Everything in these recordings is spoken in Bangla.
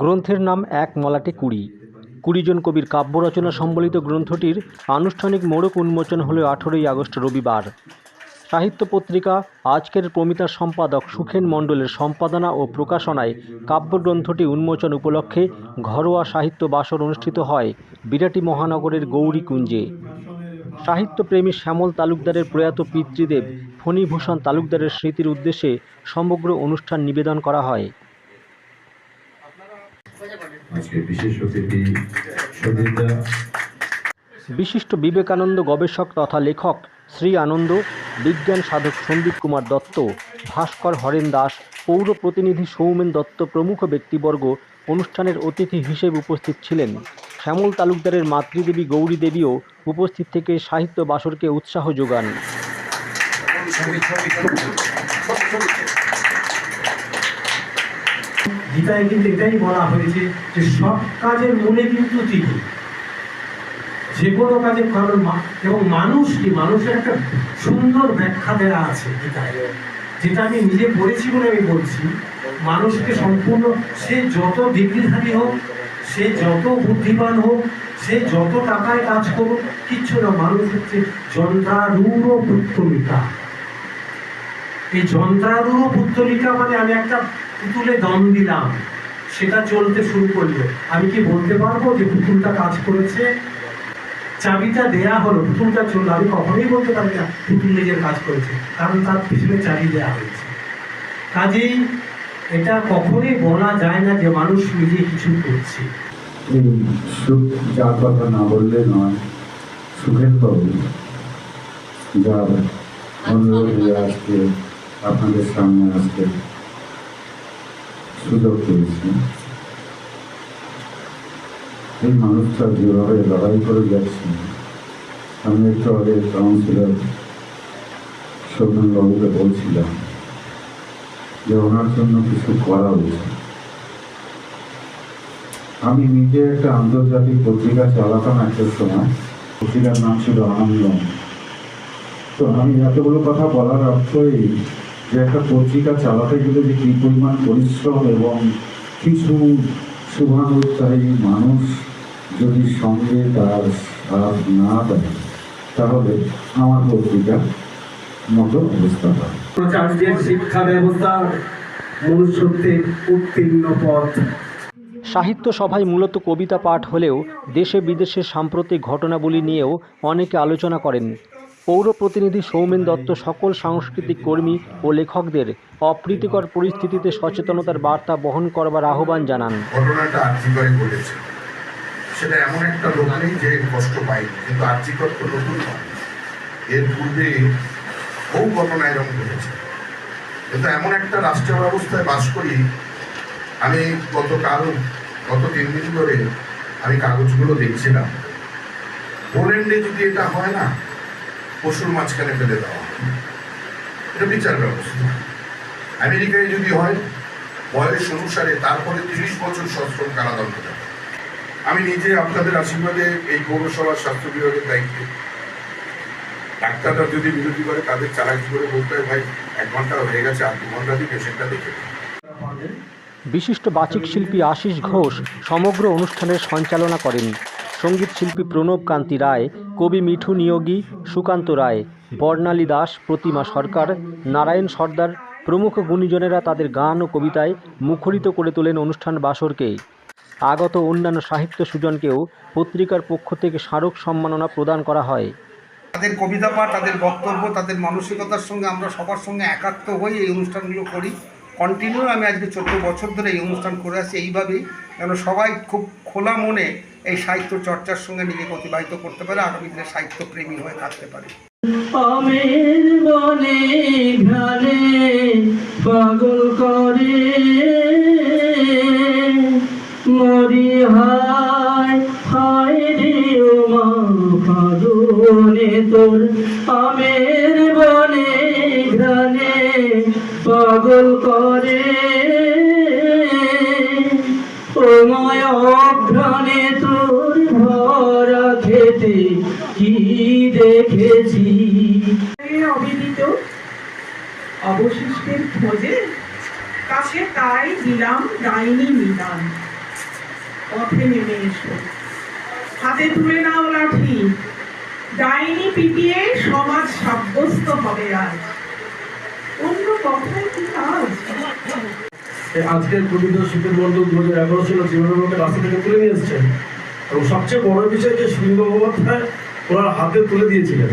গ্রন্থের নাম এক মলাটে কুড়ি। কুড়িজন কবির কাব্য রচনা সম্বলিত গ্রন্থটির আনুষ্ঠানিক মোড়ক উন্মোচন হল আঠেরোই আগস্ট রবিবার। সাহিত্য পত্রিকা, আজকের প্রমিতার সম্পাদক সুখেন মণ্ডলের সম্পাদনা ও প্রকাশনায় কাব্যগ্রন্থটি উন্মোচন উপলক্ষে ঘরোয়া সাহিত্য বাসর অনুষ্ঠিত হয় বিরাটি মহানগরের গৌরী কুঞ্জে সাহিত্যপ্রেমী শ্যামল তালুকদারের প্রয়াত পিতৃদেব ফণীভূষণ তালুকদারের স্মৃতির উদ্দেশ্যে সমগ্র অনুষ্ঠান নিবেদন করা হয়। আজকে বিশেষ অতিথি সবিতা বিশিষ্ট বিবেকানন্দ গবেষক তথা লেখক শ্রী আনন্দ বিজ্ঞান সাধক সন্দীপ কুমার দত্ত ভাস্কর হরেন দাস পৌর প্রতিনিধি সৌমেন দত্ত প্রমুখ ব্যক্তিবর্গ অনুষ্ঠানের অতিথি হিসেবে উপস্থিত ছিলেন শ্যামল তালুকদারের মাতৃদেবী গৌরী দেবীও উপস্থিত থেকে সাহিত্য বাসরকে উৎসাহ যোগান গীতায় কিন্তু এটাই বলা হয়েছে যে সব কাজের মূলে কিন্তু তিনি যে কোনো কাজে কারণ এবং মানুষ কি? মানুষের একটা সুন্দর ব্যাখ্যা দেওয়া আছে গীতায়। যেটা আমি নিজে পড়েছি বলে আমি বলছি, মানুষকে সম্পূর্ণ সে যত ডিগ্রিধারী হোক, সে যত বুদ্ধিমান হোক, সে যত টাকায় কাজ করুক, কিচ্ছু না, মানুষ হচ্ছে যন্ত্রারূঢ় পুত্তলিকা। এই যন্ত্রারূঢ় পুত্তলিকা মানে আমি একটা পুতুলে দম দিলাম, সেটা চলতে শুরু করল। আমি কি বলতে পারব যে পুতুলটা কাজ করেছে? চাবিটা দেয়া হলো, পুতুলটা চলল। আমি কখনোই বলতে পারি না, পুতুল নিজের কাজ করেছে, কারণ তার পিছনে চাবি দেওয়া হয়েছে। কাজেই এটা কখনোই বলা যায় না যে মানুষ নিজে কিছু করছে। সুখ যার কথা না বললে নয়, সুখের বাবু যার অনুরোধে আজকে আপনাদের সামনে আসতে সুযোগ পেয়েছি। এই মানুষটা যেভাবে লড়াই করে আমি একটু আগে কাউন্সিলর বলছিলাম যে ওনার জন্য কিছু করা উচিত। আমি নিজে একটা আন্তর্জাতিক পত্রিকা চালাতাম একটা সময়, পত্রিকার নাম ছিল আনন্দ তো আমি এতগুলো কথা বলার অর্থই যে একটা পত্রিকা চালাতে গেলে যে কি পরিমাণ পরিশ্রম এবং কিছু শুভানুত্সাহী মানুষ যদি সঙ্গে তার সাথ না দেয় তাহলে আমার পত্রিকা মতো অবস্থা হয়। শিক্ষা ব্যবস্থা মনুষ্যত্বের উত্তীর্ণ পথ। সাহিত্য সভায় মূলত কবিতা পাঠ হলেও দেশে বিদেশে সাম্প্রতিক ঘটনাবলী নিয়েও অনেকে আলোচনা করেন। পৌর প্রতিনিধি সৌমেন দত্ত সকল সাংস্কৃতিক কর্মী ও লেখকদের অপ্রীতিকর পরিস্থিতিতে সচেতনতার বার্তা বহন করবার আহ্বান জানান। ঘটনাটা আর্যিকরে ঘটেছে। সেটা এমন একটা লোক নেই যে কষ্ট পায়নি কিন্তু আর্যিকর তো নতুন নয় এর পূর্বে বহু ঘটনা এরকম ঘটেছে। কিন্তু এমন একটা রাষ্ট্র ব্যবস্থায় বাস করি আমি গতকাল গত তিন দিন ধরে আমি কাগজগুলো দেখছিলাম। পোল্যান্ডে যদি এটা হয় না পশুর মাঝখানে ফেলে দেওয়া এটা বিচার ব্যবস্থা। আমেরিকায় যদি হয়, বয়স অনুসারে তারপরে তিরিশ বছর সশ্রম কারাদণ্ড দেবে। আমি নিজে আপনাদের আশীর্বাদে এই পৌরসভার স্বাস্থ্য বিভাগের দায়িত্বে। ডাক্তাররা যদি বিরতি করে, তাদের চালাকি করে বলতে হয়, ভাই, এক ঘণ্টা হয়ে গেছে, আর দু ঘণ্টা দিয়ে পেশেন্টটা দেখে বিশিষ্ট বাচিক শিল্পী আশিস ঘোষ সমগ্র অনুষ্ঠানের সঞ্চালনা করেন। সংগীত শিল্পী প্রণব কান্তি রায় কবি মিঠু নিয়োগী সুকান্ত রায়, বর্ণালী দাস, প্রতিমা সরকার, নারায়ণ সর্দার, প্রমুখ গুণীজনেরা তাদের গান ও কবিতায় মুখরিত করে তোলেন অনুষ্ঠান বাসরকে। আগত অন্যান্য সাহিত্য সুজনকেও পত্রিকার পক্ষ থেকে স্মারক সম্মাননা প্রদান করা হয়। তাদের কবিতা পাঠ, তাদের বক্তব্য, তাদের মানসিকতার সঙ্গে আমরা সবার সঙ্গে একাত্ম হয়ে এই অনুষ্ঠানগুলো করি। কন্টিনিউ আমি আজকে চোদ্দ বছর ধরে এই অনুষ্ঠান করে আসছি এইভাবেই যেন সবাই খুব খোলা মনে এই সাহিত্য চর্চার সঙ্গে নিজেকে অতিবাহিত করতে পারে, আগামী দিনে সাহিত্য প্রেমী হয়ে থাকতে পারে। আমের বনে পাগল করে, মরি হায় হায় মা ফাগুনে তোর। আমের বনে ঘানে পাগল করে ও ময় অঘ্রাণে অবশিষ্টের খোঁজে কাছে তাই দিলাম ডাইনি নিদান। পথে নেমে এসো। হাতে তুলে নাও লাঠি। ডাইনি পিটিয়ে সমাজ সাব্যস্ত হবে আজ। অন্য কথায় কি কাজ? আজকের প্রকৃত শীতের মন্ডল দু হাজার এগারো সালে জীবনকে রাস্তা থেকে তুলে নিয়ে এসেছেন। এবং সবচেয়ে বড় বিষয় যে সুন্দর গঙ্গোপাধ্যায় ওনার হাতে তুলে দিয়েছিলেন।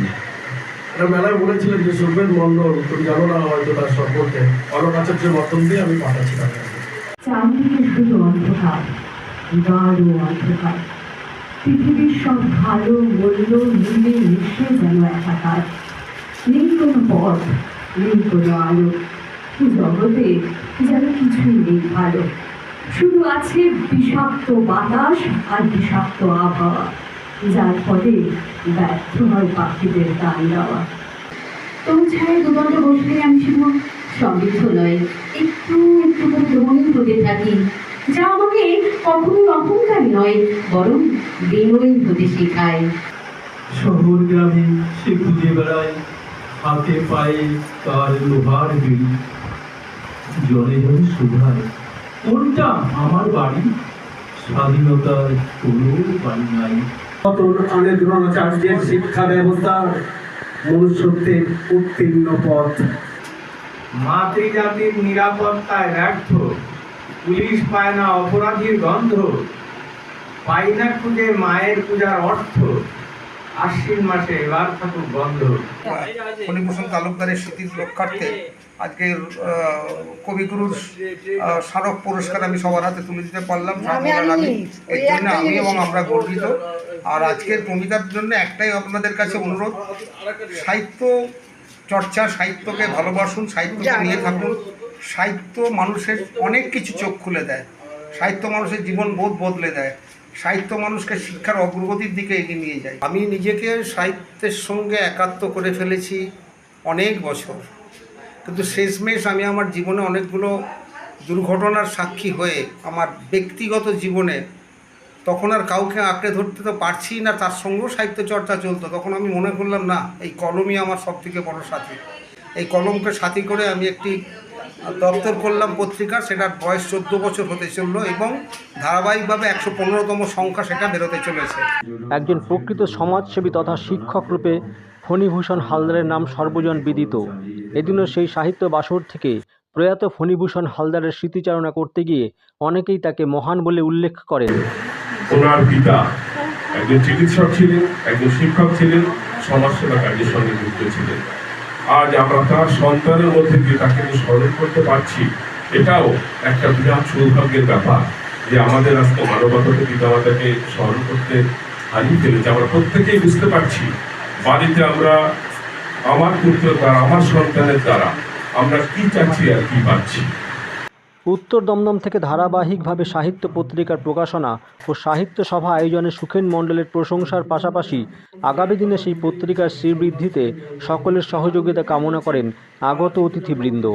এটা মেলায় বলেছিলেন যে সুখের মন্ডল তুমি জানো না হয়তো তার সম্পর্কে। অলোক আচার্যের মাধ্যম দিয়ে আমি পাঠাচ্ছি তাকে শুধু অন্ধকার গাঢ় অন্ধকার। পৃথিবীর সব ভালো মূল্য মিলে মিশে যেন একাকার। নেই কোনো পথ, নেই কোনো আলো। জগতে যেন কিছুই নেই ভালো। শুধু আছে বিষাক্ত বাতাস আর বিষাক্ত আবহাওয়া। যার ফলে ব্যর্থ হয় পাখিদের গান গাওয়া তবু ছায় দুবন্ধে বসলে আমি শুধু সমৃদ্ধ নয় একটু একটু করে ধনী হতে থাকি। যা আমাকে কখনোই অহংকার নয়, বরং বিনয়ী হতে শেখায়। শহর গ্রামে সে খুঁজে বেড়ায়, হাতে পায়ে তার লোহার বিড়ি জলে জলে শুধায় কোনটা আমার বাড়ি? স্বাধীনতার কোনো বাড়ি নাই। আনের দ্রোণাচার্যের শিক্ষা ব্যবস্থা মনুষ্যত্বের উত্তীর্ণ পথ। মাতৃজাতির নিরাপত্তায় ব্যর্থ, পুলিশ পায় না অপরাধীর গন্ধ পাইনা খুঁজে মায়ের পূজার অর্থ আশ্বিন মাসে এবার থাকুক বন্ধ। ফণীভূষণ তালুকদারের স্মৃতির রক্ষার্থে আজকের কবিগুরুর স্মারক পুরস্কার আমি সবার হাতে তুলে দিতে পারলাম। আমি এর জন্য আমি এবং আমরা গর্বিত। আর আজকের কবিতার জন্য একটাই আপনাদের কাছে অনুরোধ সাহিত্য চর্চা সাহিত্যকে ভালোবাসুন সাহিত্যকে নিয়ে থাকুন। সাহিত্য মানুষের অনেক কিছু চোখ খুলে দেয়। সাহিত্য মানুষের জীবন বোধ বদলে দেয়। সাহিত্য মানুষকে শিক্ষার অগ্রগতির দিকে এগিয়ে নিয়ে যায়। আমি নিজেকে সাহিত্যের সঙ্গে একাত্ম করে ফেলেছি অনেক বছর। কিন্তু শেষমেশ আমি আমার জীবনে অনেকগুলো দুর্ঘটনার সাক্ষী হয়ে আমার ব্যক্তিগত জীবনে তখন আর কাউকে আঁকড়ে ধরতে তো পারছি না, তার সঙ্গেও সাহিত্য চর্চা চলতো। তখন আমি মনে করলাম, না, এই কলমই আমার সব থেকে বড় সাথী। এই কলমকে সাথী করে আমি একটি দপ্তর করলাম পত্রিকা সেটার বয়স চোদ্দ বছর হতে চলল এবং ধারাবাহিকভাবে একশো পনেরোতম সংখ্যা সেটা বেরোতে চলেছে। একজন প্রকৃত সমাজসেবী তথা শিক্ষক রূপে ফণীভূষণ হালদারের নাম সর্বজন বিদিত। এদিনও সেই সাহিত্য বাসর থেকে প্রয়াত ফণীভূষণ হালদারের স্মৃতিচারণা করতে গিয়ে অনেকেই তাকে মহান বলে উল্লেখ করেন। ওনার পিতা একজন চিকিৎসক ছিলেন একজন শিক্ষক ছিলেন সমাজসেবা কাজের সঙ্গে যুক্ত ছিলেন। আজ আমরা তার সন্তানের মধ্যে দিয়ে তাকে স্মরণ করতে পারছি, এটাও একটা বিরাট সৌভাগ্যের ব্যাপার যে আমাদের আজকে মানবতাকে পিতামাতাকে স্মরণ করতে হারিয়ে ফেলেছে। আমরা প্রত্যেকেই বুঝতে পারছি, বাড়িতে আমরা আমার পুত্র দ্বারা, আমার সন্তানের দ্বারা আমরা কি চাচ্ছি আর কি পাচ্ছি। উত্তর দমদম থেকে ধারাবাহিকভাবে সাহিত্য পত্রিকার প্রকাশনা ও সাহিত্য সভা আয়োজনে সুখেন মণ্ডলের প্রশংসার পাশাপাশি আগামী দিনে সেই পত্রিকার শ্রীবৃদ্ধিতে সকলের সহযোগিতা কামনা করেন আগত অতিথিবৃন্দ।